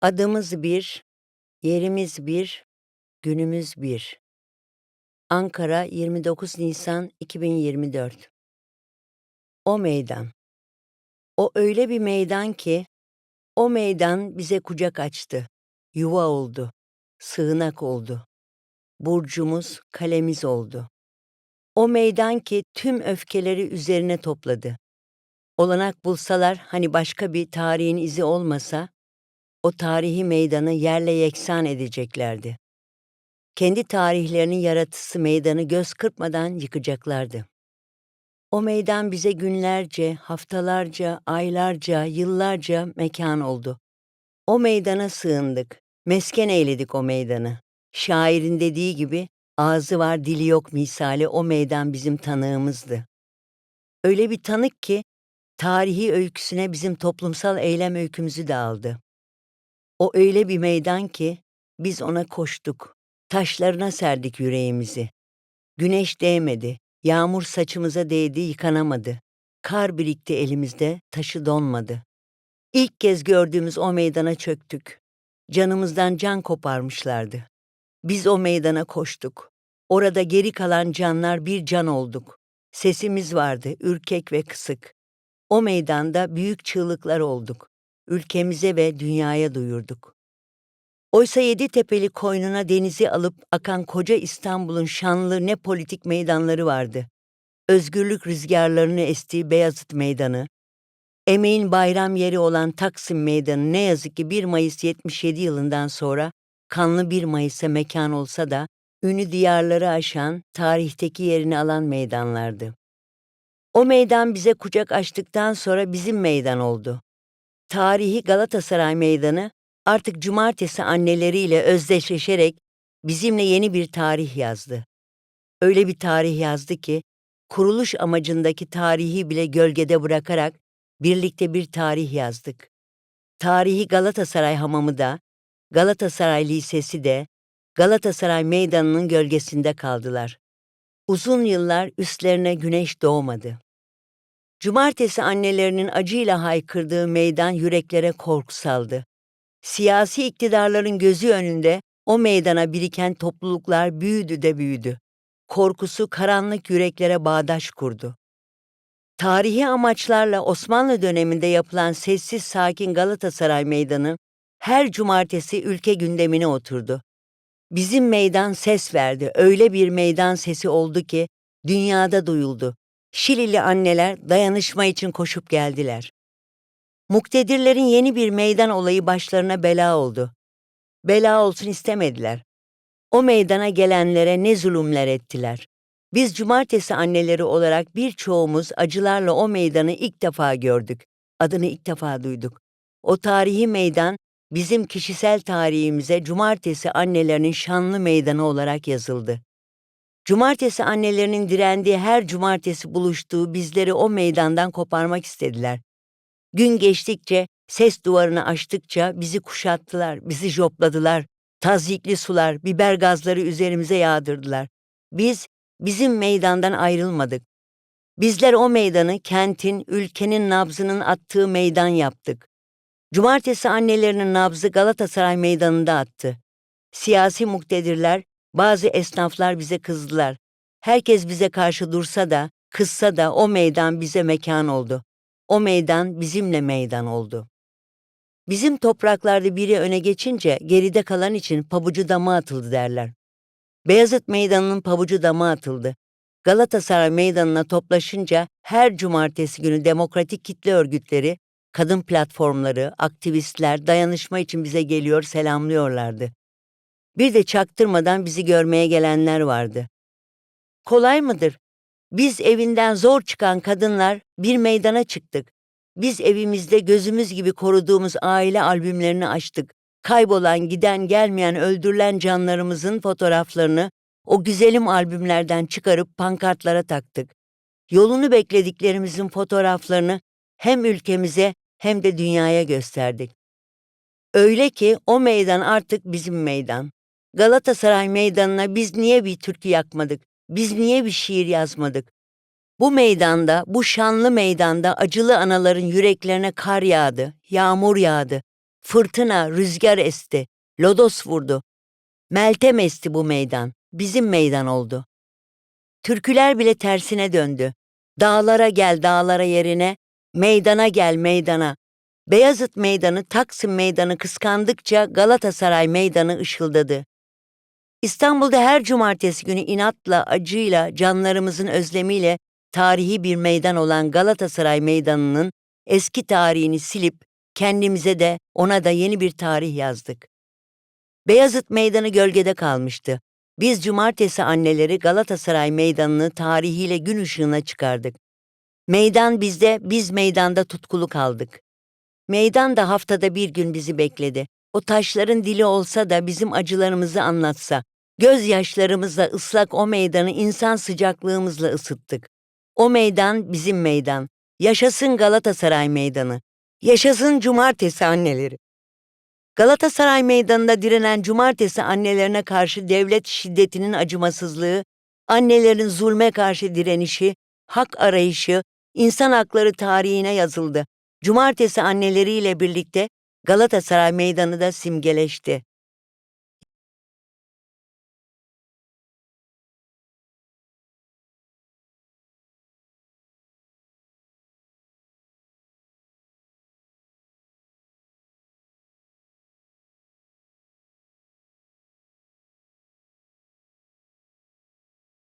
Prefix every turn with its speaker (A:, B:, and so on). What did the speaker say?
A: Adımız bir, yerimiz bir, günümüz bir. Ankara 29 Nisan 2024 O meydan. O öyle bir meydan ki, o meydan bize kucak açtı, yuva oldu, sığınak oldu. Burcumuz, kalemiz oldu. O meydan ki tüm öfkeleri üzerine topladı. Olanak bulsalar hani başka bir tarihin izi olmasa, o tarihi meydanı yerle yeksan edeceklerdi. Kendi tarihlerinin yaratısı meydanı göz kırpmadan yıkacaklardı. O meydan bize günlerce, haftalarca, aylarca, yıllarca mekan oldu. O meydana sığındık, mesken eyledik o meydanı. Şairin dediği gibi ağzı var dili yok misali o meydan bizim tanığımızdı. Öyle bir tanık ki tarihi öyküsüne bizim toplumsal eylem öykümüzü de aldı. O öyle bir meydan ki biz ona koştuk. Taşlarına serdik yüreğimizi. Güneş değmedi, yağmur saçımıza değdi yıkanamadı. Kar birikti elimizde, taşı donmadı. İlk kez gördüğümüz o meydana çöktük. Canımızdan can koparmışlardı. Biz o meydana koştuk. Orada geri kalan canlar bir can olduk. Sesimiz vardı, ürkek ve kısık. O meydanda büyük çığlıklar olduk. Ülkemize ve dünyaya duyurduk. Oysa yedi tepeli koynuna denizi alıp akan koca İstanbul'un şanlı ne politik meydanları vardı. Özgürlük rüzgarlarını estiği Beyazıt Meydanı, emeğin bayram yeri olan Taksim Meydanı ne yazık ki 1 Mayıs 77 yılından sonra kanlı 1 Mayıs'a mekan olsa da ünü diyarları aşan, tarihteki yerini alan meydanlardı. O meydan bize kucak açtıktan sonra bizim meydan oldu. Tarihi Galatasaray Meydanı artık cumartesi anneleriyle özdeşleşerek bizimle yeni bir tarih yazdı. Öyle bir tarih yazdı ki kuruluş amacındaki tarihi bile gölgede bırakarak birlikte bir tarih yazdık. Tarihi Galatasaray Hamamı da, Galatasaray Lisesi de, Galatasaray Meydanı'nın gölgesinde kaldılar. Uzun yıllar üstlerine güneş doğmadı. Cumartesi annelerinin acıyla haykırdığı meydan yüreklere korku saldı. Siyasi iktidarların gözü önünde o meydana biriken topluluklar büyüdü de büyüdü. Korkusu karanlık yüreklere bağdaş kurdu. Tarihi amaçlarla Osmanlı döneminde yapılan sessiz sakin Galatasaray Meydanı her cumartesi ülke gündemine oturdu. Bizim meydan ses verdi. Öyle bir meydan sesi oldu ki dünyada duyuldu. Şilili anneler dayanışma için koşup geldiler. Muktedirlerin yeni bir meydan olayı başlarına bela oldu. Bela olsun istemediler. O meydana gelenlere ne zulümler ettiler. Biz cumartesi anneleri olarak birçoğumuz acılarla o meydanı ilk defa gördük. Adını ilk defa duyduk. O tarihi meydan bizim kişisel tarihimize cumartesi annelerinin şanlı meydanı olarak yazıldı. Cumartesi annelerinin direndiği her cumartesi buluştuğu bizleri o meydandan koparmak istediler. Gün geçtikçe, ses duvarını aştıkça bizi kuşattılar, bizi jopladılar. Tazyikli sular, biber gazları üzerimize yağdırdılar. Biz, bizim meydandan ayrılmadık. Bizler o meydanı kentin, ülkenin nabzının attığı meydan yaptık. Cumartesi annelerinin nabzı Galatasaray meydanında attı. Siyasi muktedirler, bazı esnaflar bize kızdılar. Herkes bize karşı dursa da, kızsa da o meydan bize mekan oldu. O meydan bizimle meydan oldu. Bizim topraklarda biri öne geçince geride kalan için pabucu dama atıldı derler. Beyazıt Meydanı'nın pabucu dama atıldı. Galatasaray Meydanı'na toplaşınca her cumartesi günü demokratik kitle örgütleri, kadın platformları, aktivistler dayanışma için bize geliyor, selamlıyorlardı. Bir de çaktırmadan bizi görmeye gelenler vardı. Kolay mıdır? Biz evinden zor çıkan kadınlar bir meydana çıktık. Biz evimizde gözümüz gibi koruduğumuz aile albümlerini açtık. Kaybolan, giden, gelmeyen, öldürülen canlarımızın fotoğraflarını o güzelim albümlerden çıkarıp pankartlara taktık. Yolunu beklediklerimizin fotoğraflarını hem ülkemize hem de dünyaya gösterdik. Öyle ki o meydan artık bizim meydan. Galatasaray meydanına biz niye bir türkü yakmadık? Biz niye bir şiir yazmadık? Bu meydanda, bu şanlı meydanda acılı anaların yüreklerine kar yağdı, yağmur yağdı. Fırtına, rüzgar esti, lodos vurdu. Meltem esti bu meydan, bizim meydan oldu. Türküler bile tersine döndü. Dağlara gel dağlara yerine, meydana gel meydana. Beyazıt Meydanı, Taksim Meydanı kıskandıkça Galatasaray Meydanı ışıldadı. İstanbul'da her cumartesi günü inatla, acıyla, canlarımızın özlemiyle tarihi bir meydan olan Galatasaray Meydanı'nın eski tarihini silip kendimize de ona da yeni bir tarih yazdık. Beyazıt Meydanı gölgede kalmıştı. Biz cumartesi anneleri Galatasaray Meydanı'nı tarihiyle gün ışığına çıkardık. Meydan bizde, biz meydanda tutkulu kaldık. Meydan da haftada bir gün bizi bekledi. O taşların dili olsa da bizim acılarımızı anlatsa, gözyaşlarımızla ıslak o meydanı insan sıcaklığımızla ısıttık. O meydan bizim meydan. Yaşasın Galatasaray Meydanı. Yaşasın cumartesi anneleri. Galatasaray Meydanı'nda direnen cumartesi annelerine karşı devlet şiddetinin acımasızlığı, annelerin zulme karşı direnişi, hak arayışı, insan hakları tarihine yazıldı. Cumartesi anneleriyle birlikte Galatasaray Meydanı da simgeleşti.